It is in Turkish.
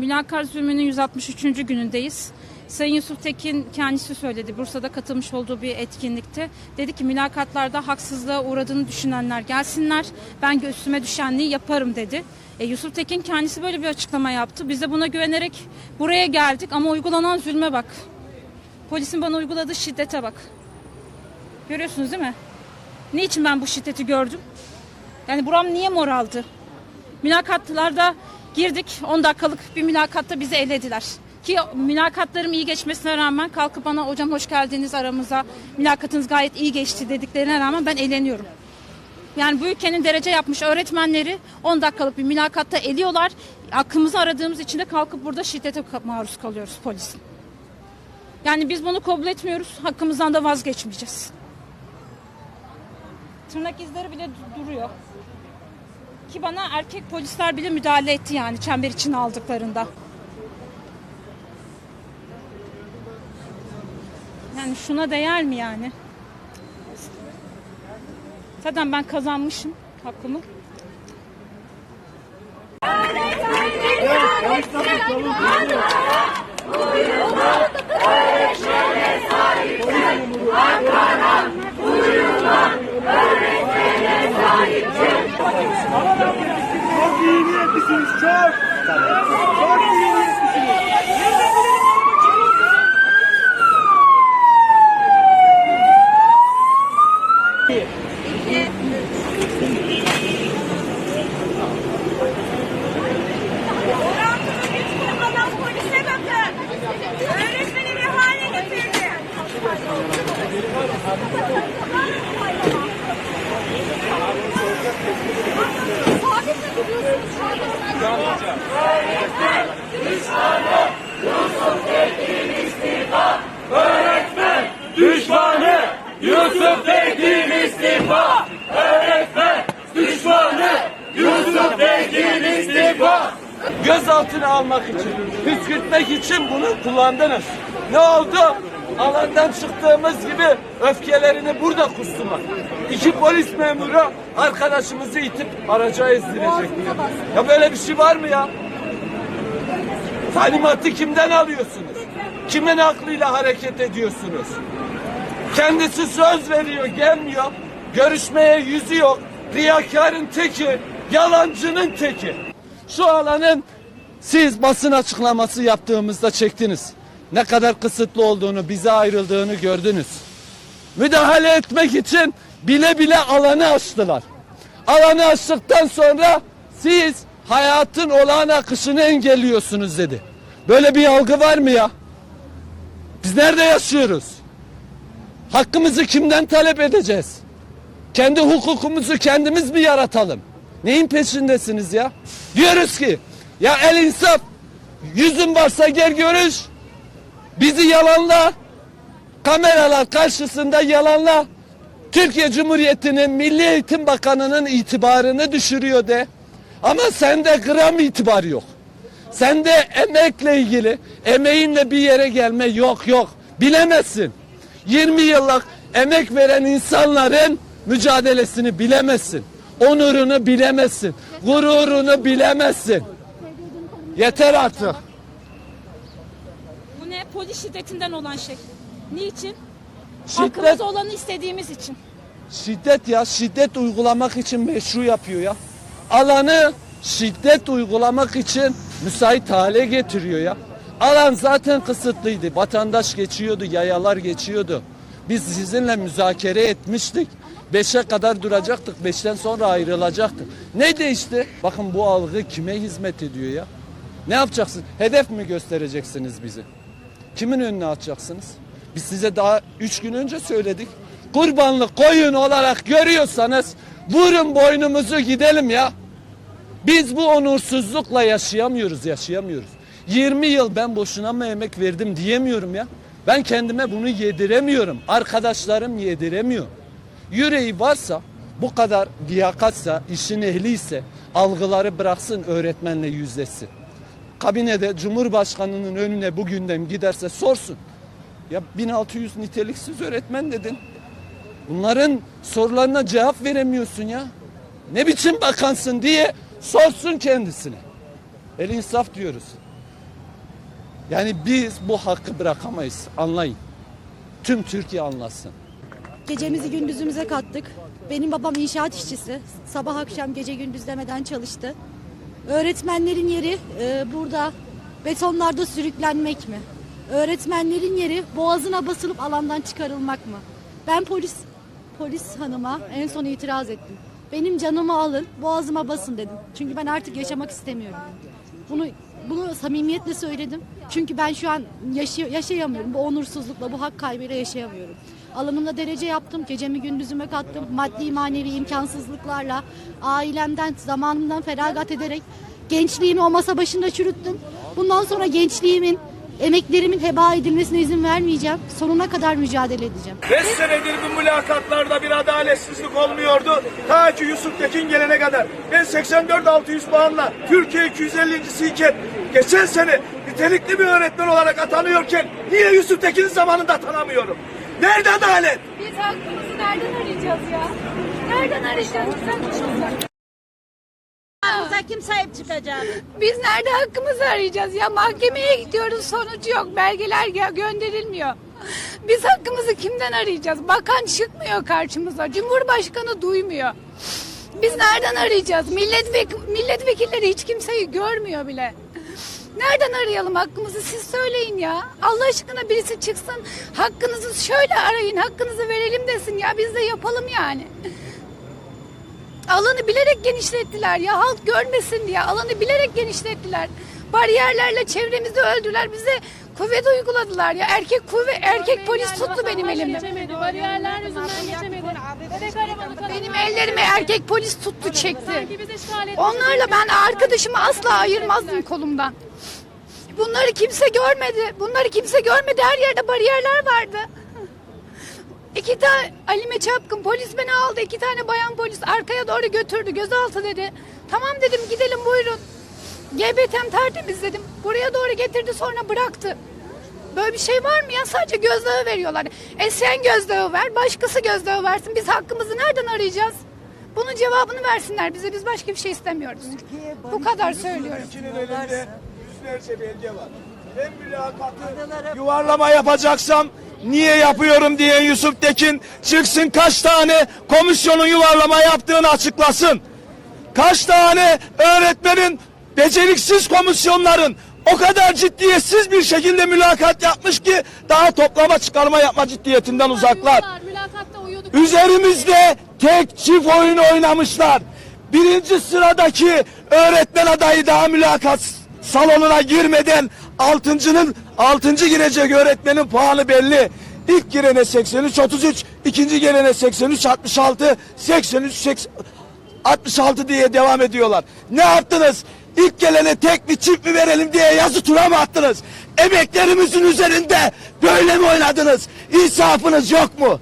Mülakat zulmünün 163. günündeyiz. Sayın Yusuf Tekin kendisi söyledi Bursa'da katılmış olduğu bir etkinlikte. Dedi ki mülakatlarda haksızlığa uğradığını düşünenler gelsinler. Ben üstüme düşenliği yaparım dedi. E, Yusuf Tekin kendisi böyle bir açıklama yaptı. Biz de buna güvenerek buraya geldik ama uygulanan zulme bak. Polisin bana uyguladığı şiddete bak. Görüyorsunuz değil mi? Niçin ben bu şiddeti gördüm? Yani buram niye moraldı? Mülakatlarda girdik. 10 dakikalık bir mülakatta bizi elediler. Ki mülakatlarım iyi geçmesine rağmen kalkıp bana hocam hoş geldiniz aramıza. Mülakatınız gayet iyi geçti dediklerine rağmen ben eleniyorum. Yani bu ülkenin derece yapmış öğretmenleri 10 dakikalık bir mülakatta eliyorlar. Hakkımızı aradığımız için de kalkıp burada şiddete maruz kalıyoruz polisin. Yani biz bunu kabul etmiyoruz. Hakkımızdan da vazgeçmeyeceğiz. Tırnak izleri bile du- duruyor. Ki bana erkek polisler bile müdahale etti yani çember içine aldıklarında. Yani şuna değer mi yani? Zaten ben kazanmışım hakkımı. Çok iyi niyetlisiniz, çok. Çok iyi niyetlisiniz. Adam polise bakın. Öğretmeni ne hale getirdi. Düşmanı Yusuf Tekin istifa. Öğretmen düşmanı Yusuf Tekin istifa. Gözaltına almak için, püskürtmek için bunu kullandınız. Ne oldu? Alandan çıktığımız gibi öfkelerini burada kustular. İki polis memuru arkadaşımızı itip araca ezdirecek. Ya böyle bir şey var mı ya? Talimatı kimden alıyorsunuz? Kimin aklıyla hareket ediyorsunuz? Kendisi söz veriyor, gelmiyor. Görüşmeye yüzü yok. Riyakarın teki, yalancının teki. Şu alanın siz basın açıklaması yaptığımızda çektiniz. Ne kadar kısıtlı olduğunu, bize ayrıldığını gördünüz. Müdahale etmek için bile bile alanı açtılar. Alanı açtıktan sonra siz hayatın olağan akışını engelliyorsunuz dedi. Böyle bir algı var mı ya? Biz nerede yaşıyoruz? Hakkımızı kimden talep edeceğiz? Kendi hukukumuzu kendimiz mi yaratalım? Neyin peşindesiniz ya? Diyoruz ki ya el insaf yüzün varsa gel görüş bizi yalanla kameralar karşısında yalanla Türkiye Cumhuriyeti'nin Milli Eğitim Bakanı'nın itibarını düşürüyor de. Ama sende gram itibar yok. Sende emekle ilgili, emeğinle bir yere gelme yok yok. Bilemezsin. 20 yıllık emek veren insanların mücadelesini bilemezsin. Onurunu bilemezsin. Gururunu bilemezsin. Yeter artık. Polis şiddetinden olan şey. Niçin? Şiddet, Hakkımız olanı istediğimiz için. şiddet ya şiddet uygulamak için meşru yapıyor ya. Alanı şiddet uygulamak için müsait hale getiriyor ya. Alan zaten kısıtlıydı. Vatandaş geçiyordu, yayalar geçiyordu. Biz sizinle müzakere etmiştik. Beşe kadar duracaktık. Beşten sonra ayrılacaktık. Ne değişti? Bakın bu algı kime hizmet ediyor ya? Ne yapacaksınız? Hedef mi göstereceksiniz bizi? Kimin önüne atacaksınız? Biz size daha üç gün önce söyledik. Kurbanlık koyun olarak görüyorsanız vurun boynumuzu gidelim ya. Biz bu onursuzlukla yaşayamıyoruz, yaşayamıyoruz. 20 yıl ben boşuna mı emek verdim diyemiyorum ya. Ben kendime bunu yediremiyorum. Arkadaşlarım yediremiyor. Yüreği varsa, bu kadar liyakatsa, işin ehliyse algıları bıraksın öğretmenle yüzleşsin. Kabinede Cumhurbaşkanının önüne bu gündem giderse sorsun. Ya 1600 niteliksiz öğretmen dedin. Bunların sorularına cevap veremiyorsun ya. Ne biçim bakansın diye sorsun kendisine. El insaf diyoruz. Yani biz bu hakkı bırakamayız. Anlayın. Tüm Türkiye anlasın. Gecemizi gündüzümüze kattık. Benim babam inşaat işçisi. Sabah akşam gece gündüz demeden çalıştı. Öğretmenlerin yeri e, burada betonlarda sürüklenmek mi? Öğretmenlerin yeri boğazına basılıp alandan çıkarılmak mı? Ben polis polis hanıma en son itiraz ettim. Benim canımı alın, boğazıma basın dedim. Çünkü ben artık yaşamak istemiyorum. Bunu bunu samimiyetle söyledim. Çünkü ben şu an yaşay- yaşayamıyorum. Bu onursuzlukla, bu hak kaybıyla yaşayamıyorum. Alanımda derece yaptım, gecemi gündüzüme kattım. Maddi manevi imkansızlıklarla, ailemden, zamanımdan feragat ederek gençliğimi o masa başında çürüttüm. Bundan sonra gençliğimin, emeklerimin heba edilmesine izin vermeyeceğim. Sonuna kadar mücadele edeceğim. 5 senedir bu mülakatlarda bir adaletsizlik olmuyordu. Ta ki Yusuf Tekin gelene kadar. Ben 84-600 puanla Türkiye 250.si iken geçen sene nitelikli bir öğretmen olarak atanıyorken niye Yusuf Tekin'in zamanında atanamıyorum? Nerede adalet? Biz hakkımızı nereden arayacağız ya? Nereden arayacağız? Sen düşün. Hakkımıza kim sahip çıkacak? Biz nerede hakkımızı arayacağız ya? Mahkemeye gidiyoruz sonuç yok. Belgeler gö- gönderilmiyor. Biz hakkımızı kimden arayacağız? Bakan çıkmıyor karşımıza. Cumhurbaşkanı duymuyor. Biz nereden arayacağız? Milletvek milletvekilleri hiç kimseyi görmüyor bile. Nereden arayalım hakkımızı siz söyleyin ya. Allah aşkına birisi çıksın hakkınızı şöyle arayın hakkınızı verelim desin ya biz de yapalım yani. Alanı bilerek genişlettiler ya halk görmesin diye alanı bilerek genişlettiler. Bariyerlerle çevremizi öldüler bize kuvvet uyguladılar ya erkek kuvvet erkek polis tuttu benim elimde. Bariyerler yüzünden geçemedi. Bebek arabalı Benim ellerimi erkek polis tuttu çekti. Onlarla ben arkadaşımı asla ayırmazdım kolumdan. Bunları kimse görmedi. Bunları kimse görmedi. Her yerde bariyerler vardı. İki tane Alime Çapkın polis beni aldı. iki tane bayan polis arkaya doğru götürdü. Gözaltı dedi. Tamam dedim gidelim buyurun. GBT'm tertemiz dedim. Buraya doğru getirdi sonra bıraktı. Böyle bir şey var mı ya? Sadece gözdağı veriyorlar. E sen gözdağı ver, başkası gözdağı versin. Biz hakkımızı nereden arayacağız? Bunun cevabını versinler bize. Biz başka bir şey istemiyoruz. Bu kadar söylüyorum. Tekin'in elinde yüzlerce belge var. Ben mülakatı yuvarlama yapacaksam niye yapıyorum diyen Yusuf Tekin çıksın kaç tane komisyonun yuvarlama yaptığını açıklasın. Kaç tane öğretmenin beceriksiz komisyonların o kadar ciddiyetsiz bir şekilde mülakat yapmış ki daha toplama çıkarma yapma ciddiyetinden uzaklar. Üzerimizde tek çift oyun oynamışlar. Birinci sıradaki öğretmen adayı daha mülakat salonuna girmeden altıncının altıncı girecek öğretmenin puanı belli. İlk girene 83 33, ikinci girene 83 66, 83 80, 66 diye devam ediyorlar. Ne yaptınız? İlk gelene tek mi çift mi verelim diye yazı tura mı attınız? Emeklerimizin üzerinde böyle mi oynadınız? İnsafınız yok mu?